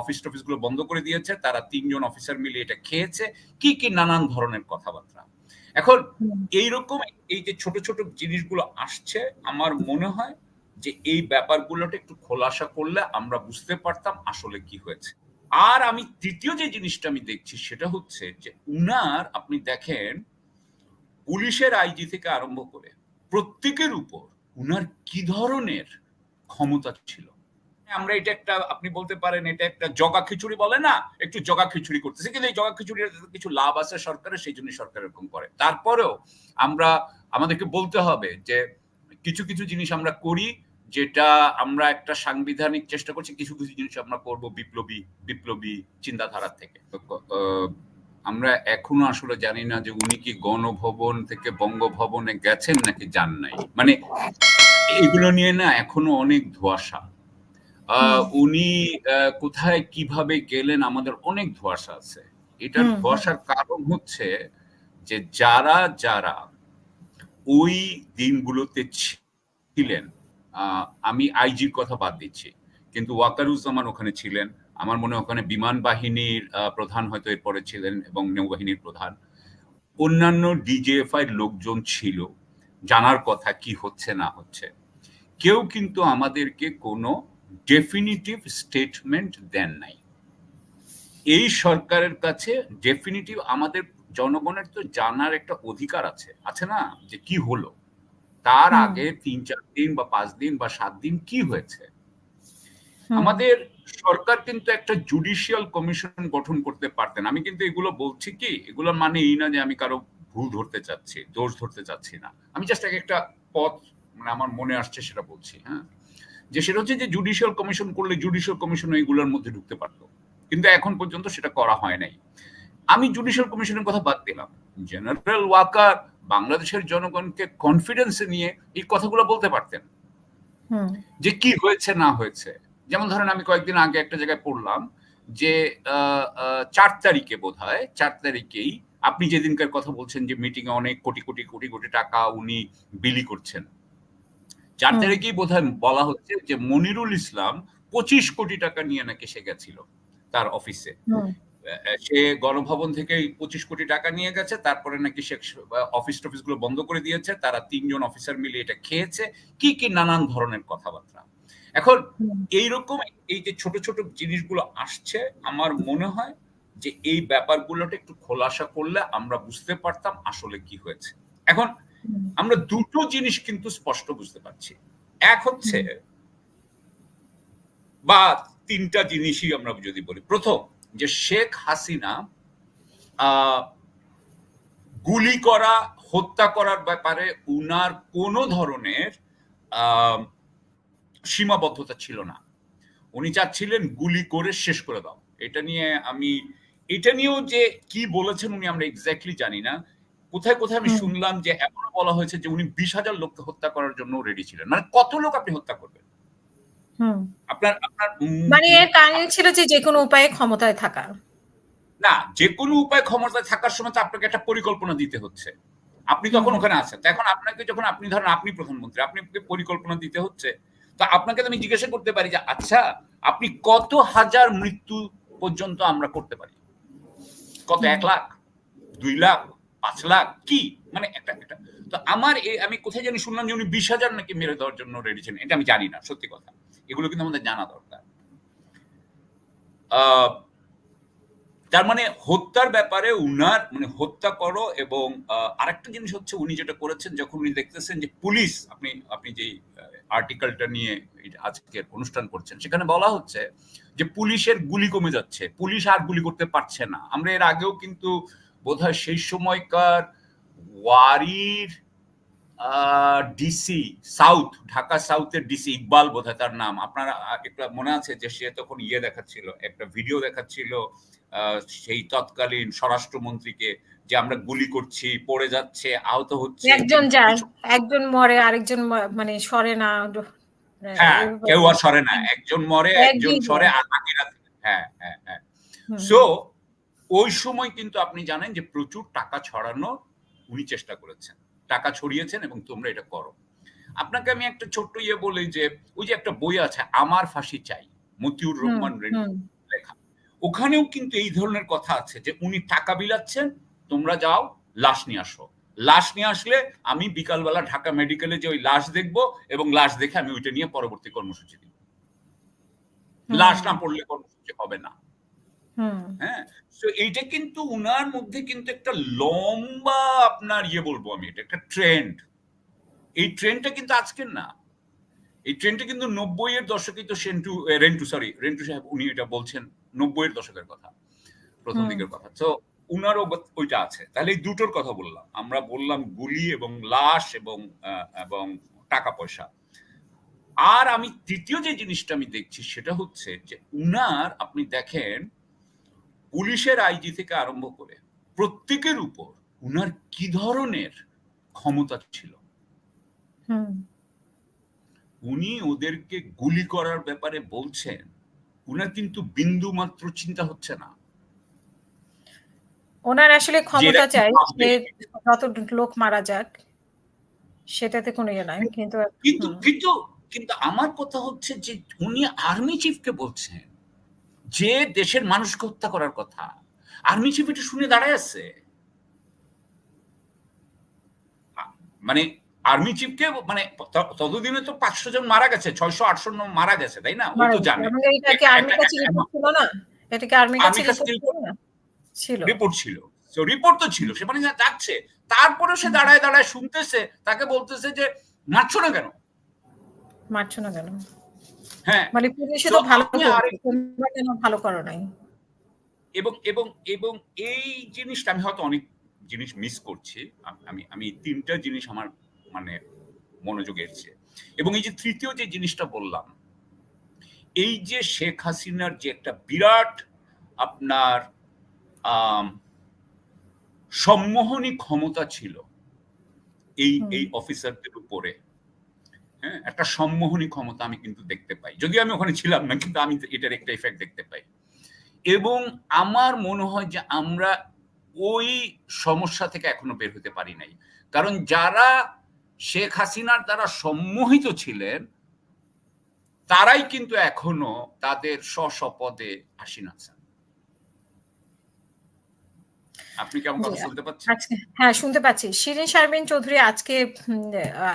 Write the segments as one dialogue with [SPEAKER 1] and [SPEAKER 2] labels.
[SPEAKER 1] Office টফিসগুলো বন্ধ করে দিয়েছে তারা তিনজন অফিসার মিলে এটা খেয়েছে। কি কি নানান ধরনের কথাবার্তা। এখন এইরকম এই যে ছোট ছোট জিনিসগুলো আসছে আমার মনে হয় যে এই ব্যাপারগুলোটা একটু খোলাসা করলে আমরা বুঝতে পারতাম আসলে কি হয়েছে। আর আমি তৃতীয় যে জিনিসটা আমি দেখছি সেটা হচ্ছে যে উনার আপনি দেখেন পুলিশের আইজি থেকে আরম্ভ করে প্রত্যেকের উপর উনার কি ধরনের ক্ষমতা ছিল? আমরা এটা একটা, আপনি বলতে পারেন এটা একটা জগা খিচুড়ি বলে না, একটু জগা খিচুড়ি করতেছে। কিন্তু এই জগা খিচুড়ির কিছু লাভ আছে সরকারের, সেই জন্য সরকার এরকম করে। তারপরেও আমরা, আমাদেরকে বলতে হবে যে কিছু কিছু জিনিস আমরা করি যেটা আমরা একটা সাংবিধানিক চেষ্টা করছি, কিছু কিছু জিনিস আমরা করব বিপ্লবী বিপ্লবী চিন্তাধারা থেকে। আমরা এখনও আসলে জানি না যে উনি কি গণভবন থেকে বঙ্গভবনে গেছেন নাকি যান নাই। মানে এগুলো নিয়ে না এখনও অনেক ধোয়াশা। উনি কোথায় কীভাবে গেলেন আমাদের অনেক ধোয়াশা আছে। এটার ধোয়াশার কারণ হচ্ছে যে যারা যারা ওই দিনগুলোতে ছিলেন আমি আইজির কথা বাদ দিচ্ছি কিন্তু ওয়াকারুজ্জামান ওখানে ছিলেন। আমার মনে হয় ওখানে বিমান বাহিনীর প্রধান হয়তো এরপরে ছিলেন এবং নৌবাহিনীর প্রধান। অন্যান্য ডিজিএফআই লোকজন ছিল জানার কথা কি হচ্ছে না হচ্ছে। কেউ কিন্তু আমাদেরকে কোনো ডেফিনিটিভ স্টেটমেন্ট দেন নাই। এই সরকারের কাছে ডেফিনিটিভ আমাদের জনগণের তো জানার একটা অধিকার আছে। আছে না? যে কি হলো? তার আগে তিন চার দিন বা পাঁচ দিন বা সাত দিন কি হয়েছে? আমাদের সরকার কিন্তু একটা জুডিশিয়াল কমিশন গঠন করতে পারতেন। আমি কিন্তু এগুলো বলছি কি এগুলো মানে এই না যে আমি কারও ভুল ধরতে চাচ্ছি দোষ ধরতে চাচ্ছি না। আমি জাস্ট একটা পথ মানে আমার মনে আসছে সেটা বলছি হ্যাঁ? যে সেটা হচ্ছে যে জুডিশিয়াল কমিশন করলে জুডিশিয়াল কমিশন এইগুলোর মধ্যে ঢুকতে পারতো। কিন্তু এখন পর্যন্ত সেটা করা হয় নাই। আমি জুডিশিয়াল কমিশনের কথা বাদ দিলাম। জেনারেল ওয়াকার বাংলাদেশের জনগণকে কনফিডেন্সে নিয়ে এই কথাগুলো বলতে পারতেন। যে কি হয়েছে না হয়েছে। যেমন ধরেন আমি কয়েকদিন আগে একটা জায়গায় পড়লাম যে চার তারিখে বোধ হয় চার তারিখেই আপনি যেদিনকার কথা বলছেন যে মিটিং এ অনেক কোটি কোটি কোটি কোটি টাকা উনি বিলি করছেন। চার তারিখেই বোধ বলা হচ্ছে যে মনিরুল ইসলাম পঁচিশ কোটি টাকা নিয়ে নাকি সে গেছিল তার অফিসে। সে গণভবন থেকে পঁচিশ কোটি টাকা নিয়ে গেছে তারপরে নাকি সে অফিস টফিসগুলো বন্ধ করে দিয়েছে তারা তিনজন অফিসার মিলে এটা খেয়েছে। কি কি নানান ধরনের কথাবার্তা। এখন এইরকম এই যে ছোট ছোট জিনিসগুলো আসছে আমার মনে হয় যে এই ব্যাপারগুলোটা একটু খোলাসা করলে আমরা বুঝতে পারতাম আসলে কি হয়েছে। এখন আমরা দুটো জিনিস কিন্তু স্পষ্ট বুঝতে পারছি। এক হচ্ছে বা তিনটা জিনিসই আমরা যদি বলি। প্রথম যে শেখ হাসিনা গুলি করা হত্যা করার ব্যাপারে উনার কোনো ধরনের সীমাবদ্ধতা ছিল না। উনি চাচ্ছিলেন গুলি করে শেষ করে দাও। এটা নিয়ে আমি এটা নিয়েও যে কি বলেছেন উনি আমরা এক্স্যাক্টলি জানি না। কোথায় কোথায় আমি শুনলাম যে এমন বলা হয়েছে যে উনি বিশ হাজার লোককে হত্যা করার জন্য রেডি ছিলেন। মানে কত লোক আপনি হত্যা করবেন? আপনার আপনার
[SPEAKER 2] মানে এর কারণ ছিল যে যে কোনো উপায়ে ক্ষমতায় থাকা।
[SPEAKER 1] না যে কোনো উপায় ক্ষমতায় থাকার সময় তো আপনাকে একটা পরিকল্পনা দিতে হচ্ছে। আপনি তখন ওখানে আছেন। এখন আপনাকে যখন আপনি ধরেন আপনি প্রধানমন্ত্রী আপনি পরিকল্পনা দিতে হচ্ছে তো আপনাকে তো আমি জিজ্ঞাসা করতে পারি যে আচ্ছা আপনি কত হাজার মৃত্যু পর্যন্ত আমরা করতে পারি? কত এক লাখ? দুই লাখ? পাঁচ লাখ কি? মানে একটা একটা। তো আমার আমি কোথায় জানি শুনলাম যে উনি বিশ হাজার নাকি মেরে দেওয়ার জন্য রেডি ছিলেন। এটা আমি জানি না, সত্যি কথা। এগুলো কিন্তু আমাদের জানা দরকার। তার মানে হত্যার ব্যাপারে উনার মানে হত্যা করো এবং আরেকটা জিনিস হচ্ছে উনি যেটা করেছেন, যখন উনি দেখতেছেন যে পুলিশ, আপনি আপনি যেই আর্টিকেলটা নিয়ে আজকের অনুষ্ঠান করছেন, সেখানে বলা হচ্ছে যে পুলিশের গুলি কমে যাচ্ছে। পুলিশ আর গুলি করতে পারছে না। আমরা এর আগেও কিন্তু বোধহয় সেই সময়কার ওয়ারির ডিসি সাউথ ঢাকা সাউথের ডিসি ইকবাল বোধ তার নাম। আপনারা একটা মনে আছে যে সে তখন ইয়ে দেখাচ্ছিল একটা ভিডিও দেখাচ্ছিল সেই তৎকালীন স্বরাষ্ট্রমন্ত্রীকে যে আমরা গুলি করছি পড়ে যাচ্ছে আহত হচ্ছে।
[SPEAKER 2] একজন যায় একজন মরে আরেকজন মানে সরে না
[SPEAKER 1] হ্যাঁ কেউ আর সরে না একজন মরে একজন সরে আর বাকিরা হ্যাঁ হ্যাঁ হ্যাঁ। সো ওই সময় কিন্তু আপনি জানেন যে প্রচুর টাকা ছড়ানো উনি চেষ্টা করেছেন। টাকা ছড়িয়েছেন এবং তোমরা এটা করো। আপনাকে আমি একটা ছোট্ট ইয়ে বলি যে ওই যে একটা বই আছে আমার ফাঁসি চাই মতিউর রহমান লেখা। ওখানেও কিন্তু এই ধরনের কথা আছে যে উনি টাকা বিলাচ্ছেন তোমরা যাও লাশ নিয়ে আসো। লাশ নিয়ে আসলে আমি বিকালবেলা ঢাকা মেডিকেলে যে ওই লাশ দেখব এবং লাশ দেখে আমি ওইটা নিয়ে পরবর্তী কর্মসূচি দিব। লাশ না পড়লে কর্মসূচি হবে না। হ্যাঁ? তো এইটা কিন্তু উনার মধ্যে কিন্তু একটা লম্বা আপনার ইয়ে বলব আমি এটা একটা ট্রেন্ড এই ট্রেন্ডটা কিন্তু আজকের না। এই ট্রেন্ডটা কিন্তু নব্বই এর তো সেন্টু রেন্টু সরি রেন্টু সাহেব উনি এটা বলছেন নব্বই এর দশকের কথা প্রথম দিকের কথা। তো উনারও ওইটা আছে। তাহলে এই দুটোর কথা বললাম। আমরা বললাম গুলি এবং লাশ এবং এবং টাকা পয়সা। আর আমি তৃতীয় যে জিনিসটা আমি দেখছি সেটা হচ্ছে যে উনার আপনি দেখেন পুলিশের আইজি থেকে আরম্ভ করে প্রত্যেকের উপর উনার কি ধরনের ক্ষমতা ছিল? উনি ওদেরকে গুলি করার ব্যাপারে বলছেন উনার কিন্তু বিন্দু মাত্র চিন্তা হচ্ছে না।
[SPEAKER 2] ওনার আসলে ক্ষমতা চাই যে যত লোক মারা যাক সেটাতে কোনো ইয়ে নাই কিন্তু
[SPEAKER 1] কিন্তু কিন্তু কিন্তু আমার কথা হচ্ছে যে উনি আর্মি চিফকে বলছেন। যে দেশের মানুষকে হত্যা করার কথা। আর্মি চিফ এটা শুনে দাঁড়ায় আছে। মানে আর্মি চিফকে মানে ততদিনে তো পাঁচশো জন মারা গেছে ছয়শো আটশো জন মারা গেছে তাই না? ও তো জানে।
[SPEAKER 2] রিপোর্ট ছিল রিপোর্ট ছিল
[SPEAKER 1] রিপোর্ট তো ছিল সে মানে যাচ্ছে। তারপরেও সে দাঁড়ায় দাঁড়ায় শুনতেছে তাকে বলতেছে যে মারছো না কেন?
[SPEAKER 2] মারছো না কেন?
[SPEAKER 1] হ্যাঁ।
[SPEAKER 2] মানে পুলিশে
[SPEAKER 1] তো
[SPEAKER 2] ভালো কেন ভালো করো নাই?
[SPEAKER 1] এবং এবং এবং এই জিনিসটা আমি হয়তো অনেক জিনিস মিস করছি। আমি আমি তিনটা জিনিস আমার মানে মনোযোগে এসছে এবং এই যে তৃতীয় যে জিনিসটা বললাম এই যে শেখ হাসিনার যে একটা বিরাট আপনার সম্মোহনী ক্ষমতা ছিল এই এই অফিসারদের উপরে হ্যাঁ একটা সম্মোহনী ক্ষমতা আমি কিন্তু দেখতে পাই। যদিও আমি ওখানে ছিলাম না, কিন্তু আমি এটার একটা এফেক্ট দেখতে পাই। এবং আমার মনে হয় যে আমরা ওই সমস্যা থেকে এখনও বের হতে পারি নাই। কারণ যারা শেখ হাসিনার দ্বারা সম্মোহিত ছিলেন, তারাই কিন্তু এখনও তাদের স্ব পদে আসীন আছেন। আপনি কি আমার কথা শুনতে পাচ্ছেন?
[SPEAKER 2] হ্যাঁ শুনতে পাচ্ছি। শিরিন শারমিন চৌধুরী আজকে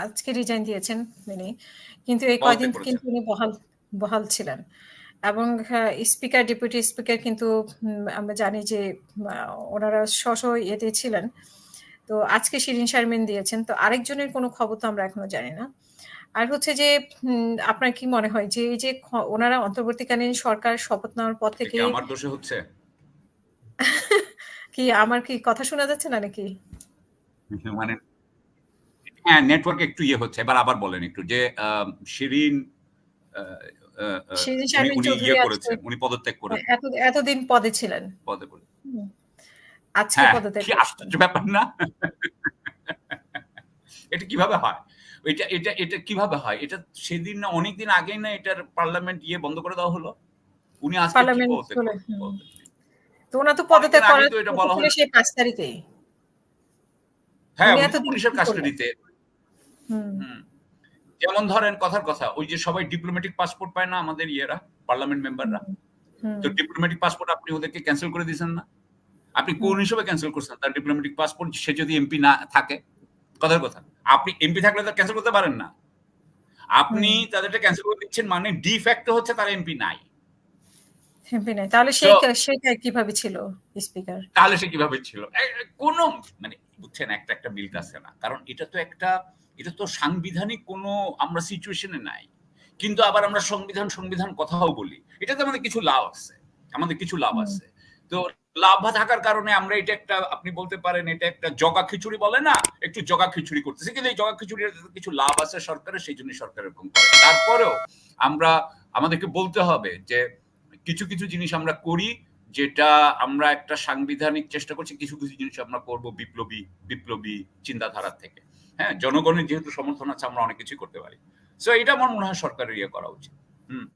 [SPEAKER 2] আজকে রিজাইন দিয়েছেন তিনি। কিন্তু এই কয়দিন কিন্তু উনি বহাল বহাল ছিলেন। এবং স্পিকার ডেপুটি স্পিকার কিন্তু আমরা জানি যে ওনারা স্ব ইয়েতে ছিলেন। তো আজকে শিরিন শারমিন দিয়েছেন। তো আরেকজনের কোনো খবর তো আমরা এখনও জানি না। আর হচ্ছে যে আপনার কি মনে হয় যে এই যে ওনারা অন্তর্বর্তীকালীন সরকার শপথ নেওয়ার পর থেকে
[SPEAKER 1] আমার দোষে হচ্ছে?
[SPEAKER 2] কি আমার কি কথা শোনা যাচ্ছে না নাকি?
[SPEAKER 1] মানে হ্যাঁ নেটওয়ার্ক একটু ইয়ে হচ্ছে এবার আবার বলেন একটু যে শিরিন উনি- ইয়ে করেছেন উনি পদত্যাগ করেছেন।
[SPEAKER 2] এতদিন পদে ছিলেন।
[SPEAKER 1] পদে
[SPEAKER 2] হুম। আজকে
[SPEAKER 1] হ্যাঁ
[SPEAKER 2] পদত্যাগ
[SPEAKER 1] আশ্চর্য ব্যাপার না? এটা কীভাবে হয়? এটা এটা এটা কীভাবে হয়? এটা সেদিন না অনেকদিন আগেই না এটার পার্লামেন্ট ইয়ে বন্ধ করে দেওয়া হলো? উনি আজকে
[SPEAKER 2] পার্লামেন্ট
[SPEAKER 1] পদত্যাগ
[SPEAKER 2] চলে,
[SPEAKER 1] করলেন?
[SPEAKER 2] হুম। তো ওনা তো পদত্যাগ করার
[SPEAKER 1] তো এটা বলা হলো।
[SPEAKER 2] সেই পাঁচ তারিখেই।
[SPEAKER 1] হ্যাঁ পুলিশের কাস্টাডিতে।
[SPEAKER 2] হুম।
[SPEAKER 1] যেমন ধরেন কথার কথা ওই যে সবাই ডিপ্লোম্যাটিক পাসপোর্ট পায় না আমাদের ইয়েরা পার্লামেন্ট মেম্বাররা তো ডিপ্লোম্যাটিক পাসপোর্ট আপনি ওদেরকে ক্যান্সেল করে দিয়েছেন না? আপনি কোন হিসেবে ক্যান্সেল করছেন? তার ডিপ্লোম্যাটিক পাসপোর্ট সে যদি এমপি না থাকে কথার কথা। আপনি এমপি থাকলে তো ক্যান্সেল করতে পারেন না। আপনি তাদেরটা ক্যান্সেল করে দিচ্ছেন মানে ডি ফ্যাক্টো হচ্ছে তার এমপি নাই।
[SPEAKER 2] তাহলে সেটা কীভাবে ছিল স্পিকার
[SPEAKER 1] তাহলে সে কীভাবে ছিল? কোনো মানে বুঝছেন একটা একটা মিল আছে না। কারণ এটা তো একটা এটা তো সাংবিধানিক কোনো আমরা সিচুয়েশনে নাই। কিন্তু আবার আমরা সংবিধান সংবিধান কথাও বলি। এটাতে আমাদের কিছু লাভ আছে। আমাদের কিছু লাভ আছে। তো লাভ থাকার কারণে আমরা এটা একটা আপনি বলতে পারেন এটা একটা জগা খিচুড়ি বলে না একটু জগা খিচুড়ি করতেছি। কিন্তু এই জগা খিচুড়ির কিছু লাভ আছে সরকারের সেই জন্য সরকার এরকম করে। তারপরেও আমরা আমাদেরকে বলতে হবে যে কিছু কিছু জিনিস আমরা করি, যেটা আমরা একটা সাংবিধানিক চেষ্টা করছি, কিছু কিছু জিনিস আমরা করব বিপ্লবী বিপ্লবী চিন্তাধারার থেকে। হ্যাঁ জনগণের যেহেতু সমর্থন আছে, আমরা অনেক কিছুই করতে পারি। সো এটা আমার মনে হয় সরকারের ইয়ে করা উচিত। হুম।